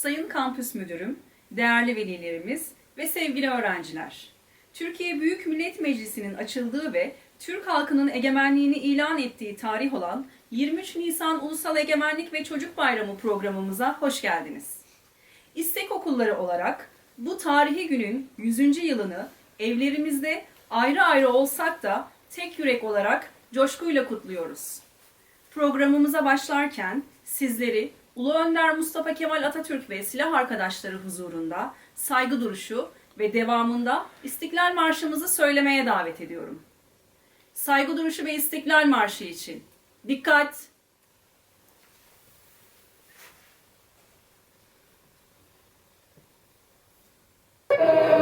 Sayın Kampüs Müdürüm, değerli velilerimiz ve sevgili öğrenciler. Türkiye Büyük Millet Meclisi'nin açıldığı ve Türk halkının egemenliğini ilan ettiği tarih olan 23 Nisan Ulusal Egemenlik ve Çocuk Bayramı programımıza hoş geldiniz. İstek okulları olarak bu tarihi günün 100. yılını evlerimizde ayrı ayrı olsak da tek yürek olarak coşkuyla kutluyoruz. Programımıza başlarken sizleri Ulu Önder Mustafa Kemal Atatürk ve silah arkadaşları huzurunda saygı duruşu ve devamında İstiklal Marşımızı söylemeye davet ediyorum. Saygı duruşu ve İstiklal Marşı için dikkat! Şimdi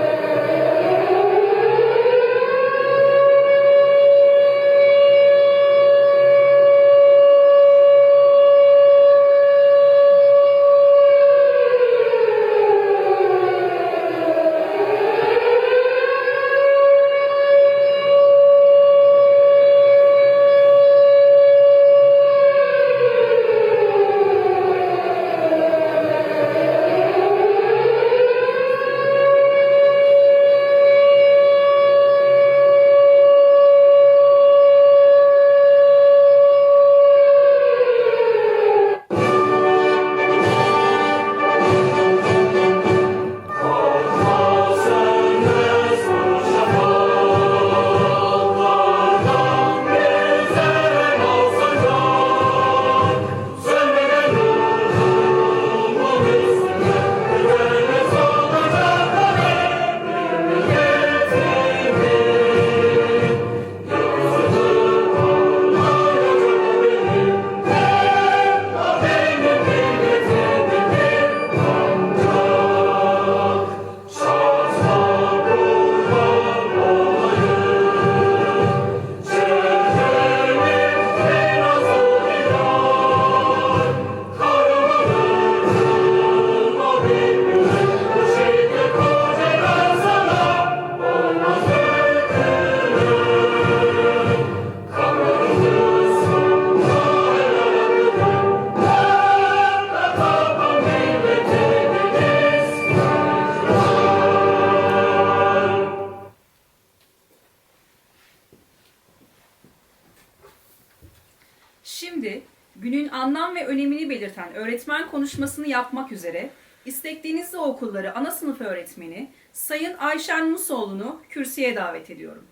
konuşmasını yapmak üzere İstek Denizli Okulları ana sınıf öğretmeni Sayın Ayşen Musoğlu'nu kürsüye davet ediyorum.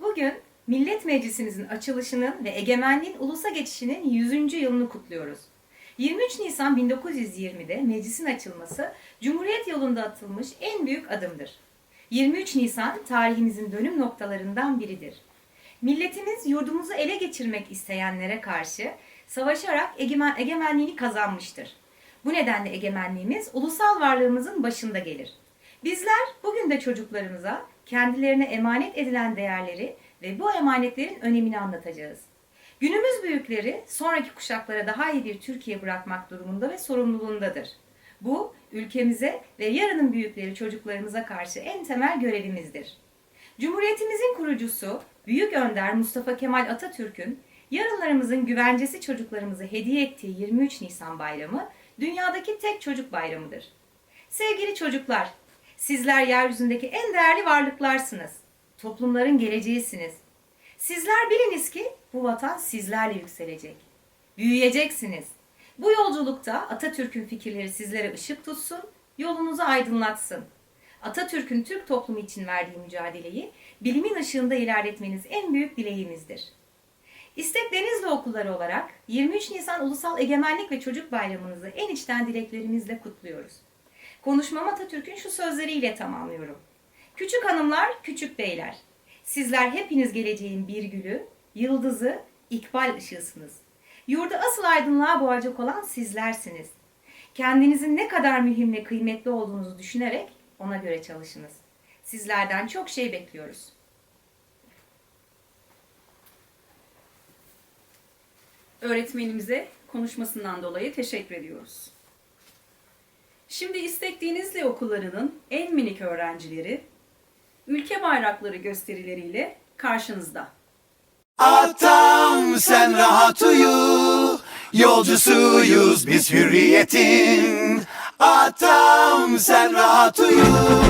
Bugün Millet Meclisimizin açılışının ve egemenliğin ulusa geçişinin 100. yılını kutluyoruz. 23 Nisan 1920'de meclisin açılması Cumhuriyet yolunda atılmış en büyük adımdır. 23 Nisan tarihimizin dönüm noktalarından biridir. Milletimiz yurdumuzu ele geçirmek isteyenlere karşı savaşarak egemen, egemenliğini kazanmıştır. Bu nedenle egemenliğimiz ulusal varlığımızın başında gelir. Bizler bugün de çocuklarımıza kendilerine emanet edilen değerleri ve bu emanetlerin önemini anlatacağız. Günümüz büyükleri sonraki kuşaklara daha iyi bir Türkiye bırakmak durumunda ve sorumluluğundadır. Bu ülkemize ve yarının büyükleri çocuklarımıza karşı en temel görevimizdir. Cumhuriyetimizin kurucusu Büyük Önder Mustafa Kemal Atatürk'ün yarınlarımızın güvencesi çocuklarımızı hediye ettiği 23 Nisan bayramı dünyadaki tek çocuk bayramıdır. Sevgili çocuklar, sizler yeryüzündeki en değerli varlıklarsınız. Toplumların geleceğisiniz. Sizler biliniz ki bu vatan sizlerle yükselecek. Büyüyeceksiniz. Bu yolculukta Atatürk'ün fikirleri sizlere ışık tutsun, yolunuzu aydınlatsın. Atatürk'ün Türk toplumu için verdiği mücadeleyi bilimin ışığında ilerletmeniz en büyük dileğimizdir. İstek Denizli Okulları olarak 23 Nisan Ulusal Egemenlik ve Çocuk Bayramınızı en içten dileklerimizle kutluyoruz. Konuşmamı Atatürk'ün şu sözleriyle tamamlıyorum. Küçük hanımlar, küçük beyler. Sizler hepiniz geleceğin bir gülü, yıldızı, ikbal ışığısınız. Yurdu asıl aydınlığa boğacak olan sizlersiniz. Kendinizin ne kadar mühim ve kıymetli olduğunuzu düşünerek ona göre çalışınız. Sizlerden çok şey bekliyoruz. Öğretmenimize konuşmasından dolayı teşekkür ediyoruz. Şimdi İstek Okulları'nın en minik öğrencileri ülke bayrakları gösterileriyle karşınızda. Atam sen rahat uyu Yolcusuyuz biz hürriyetin Atam sen rahat uyu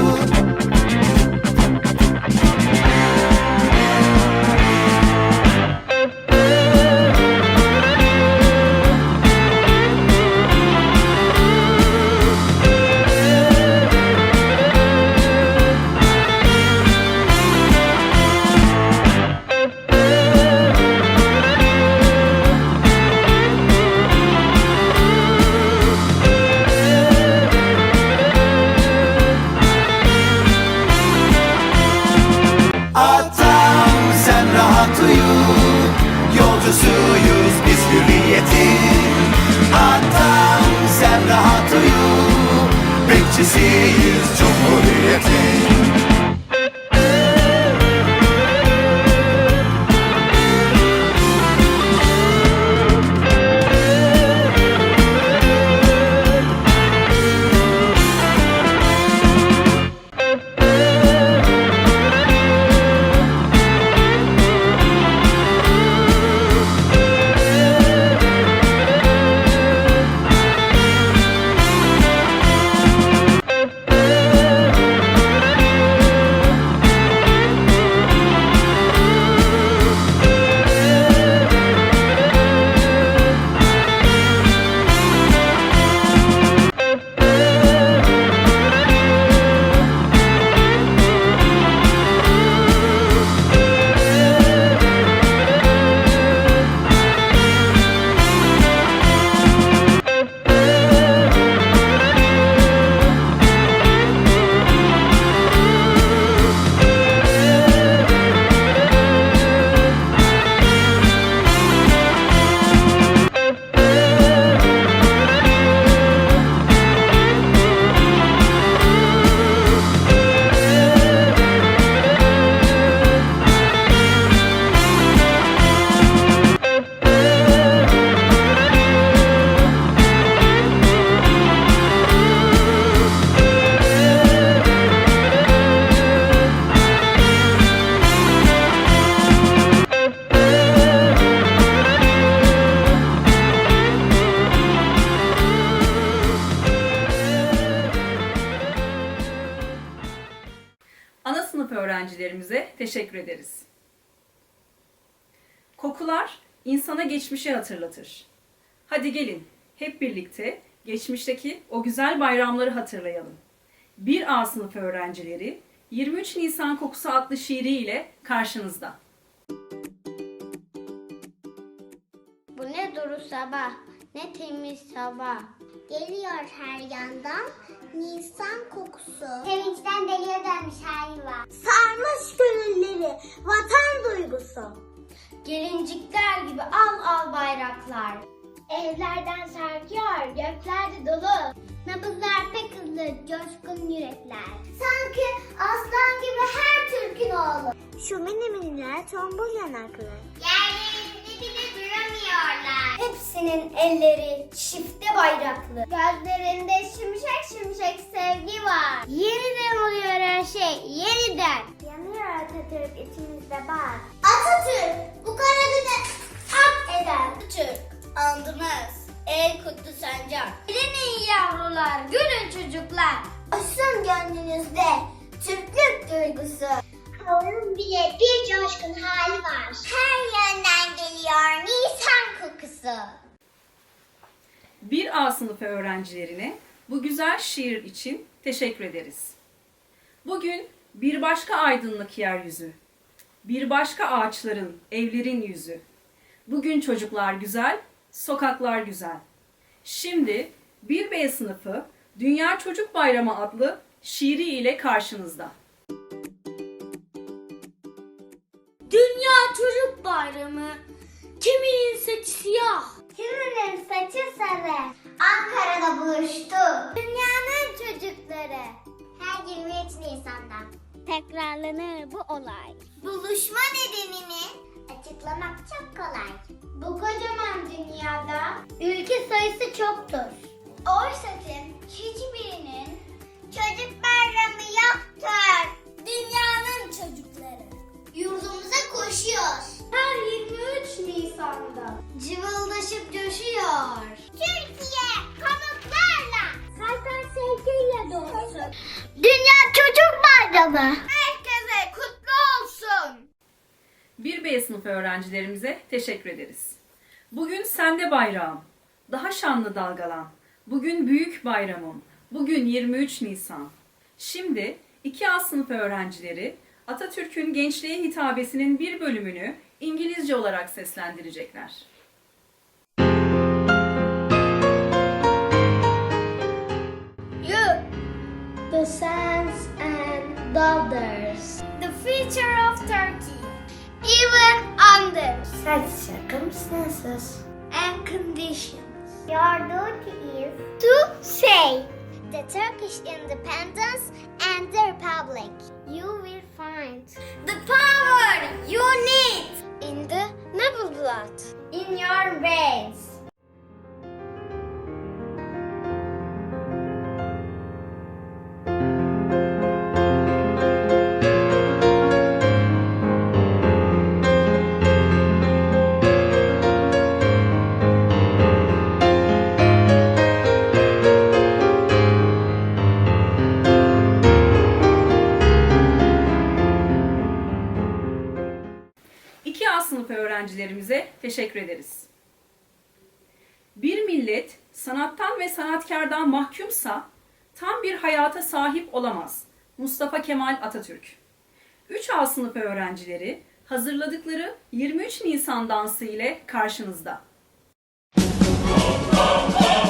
teşekkür ederiz. Kokular insana geçmişi hatırlatır. Hadi gelin hep birlikte geçmişteki o güzel bayramları hatırlayalım. 1A sınıf öğrencileri 23 Nisan Kokusu adlı şiiriyle karşınızda. Bu ne duru sabah, ne temiz hava. Geliyor her yandan Nisan kokusu. Sevinçten deliye dönmüş yuva. Sarmış gönülleri vatan duygusu. Gelincikler gibi al al bayraklar. Evlerden sarkıyor, göklerde dolu. Nabızlar pek hızlı, coşkun yürekler. Sanki aslan Şu mini miniler tombul yanaklı. Yerlerinde bile duramıyorlar. Hepsinin elleri çifte bayraklı. Gözlerinde şimşek şimşek sevgi var. Yeniden oluyor her şey, yeniden. Yanıyor Atatürk içimizde bak. Atatürk, bu kara güne ak eden. Atatürk, andımız. El kutlu sancak. Bilinin yavrular, gülün çocuklar. Olsun gönlünüzde Türklük duygusu. Havanın bile bir coşkun hali var. Her yönden geliyor Nisan kokusu. 1A sınıfı öğrencilerine bu güzel şiir için teşekkür ederiz. Bugün bir başka aydınlık yeryüzü, bir başka ağaçların, evlerin yüzü. Bugün çocuklar güzel, sokaklar güzel. Şimdi 1B sınıfı Dünya Çocuk Bayramı adlı şiiri ile karşınızda. Çocuk Bayramı. Kiminin saçı siyah. Kiminin saçı sarı. Ankara'da buluştu. Dünyanın çocukları. Her 23 Nisan'da. Tekrarlanır bu olay. Buluşma nedenini açıklamak çok kolay. Bu kocaman dünyada ülke sayısı çoktur. Oysa ki hiçbirinin çocuk bayramı yoktur. Dünyanın çocukları. Yurdumuza koşuyor. Her 23 Nisan'da cıvıldaşıp coşuyor. Türkiye pamuklarla, kalpten sevgiyle dolsun. Dünya Çocuk Bayramı. Herkese kutlu olsun. 1B sınıf öğrencilerimize teşekkür ederiz. Bugün sende bayrağım. Daha şanlı dalgalan. Bugün büyük bayramım. Bugün 23 Nisan. Şimdi 2A sınıf öğrencileri Atatürk'ün gençliğe hitabesinin bir bölümünü İngilizce olarak seslendirecekler. You, the sons and daughters, the future of Turkey, even under such circumstances and conditions. Your duty is to say the Turkish independence and the republic. You will find the power you need in the noble blood in your veins. Teşekkür ederiz. Bir millet sanattan ve sanatkardan mahkumsa tam bir hayata sahip olamaz. Mustafa Kemal Atatürk. 3A sınıf öğrencileri hazırladıkları 23 Nisan dansı ile karşınızda. İzmir'in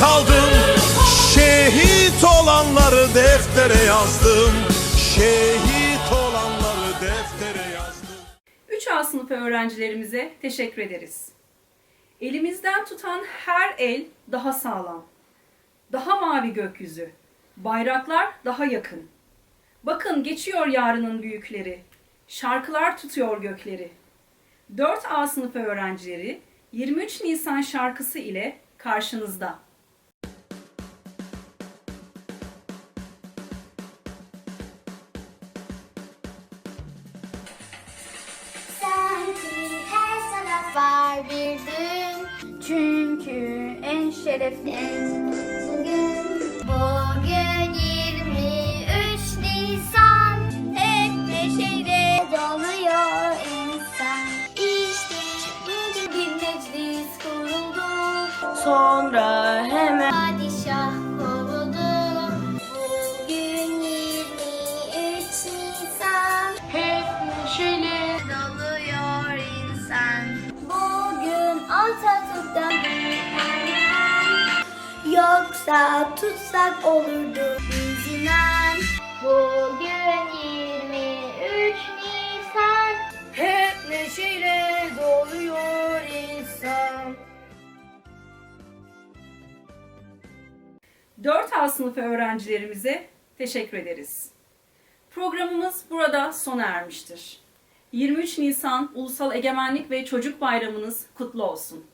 kaldım Şehit olanları deftere yazdım Şehit olanları deftere yazdım 3A sınıf öğrencilerimize teşekkür ederiz. Elimizden tutan her el daha sağlam. Daha mavi gökyüzü. Bayraklar daha yakın. Bakın geçiyor yarının büyükleri. Şarkılar tutuyor gökleri. 4A sınıf öğrencileri 23 Nisan şarkısı ile karşınızda. Çünkü en şerefli Bugün Yoksa tutsak olurdu biz inan. Bugün 23 Nisan. hep neşeyle doluyor insan. 4A sınıfı öğrencilerimize teşekkür ederiz. Programımız burada sona ermiştir. 23 Nisan Ulusal Egemenlik ve Çocuk Bayramınız kutlu olsun.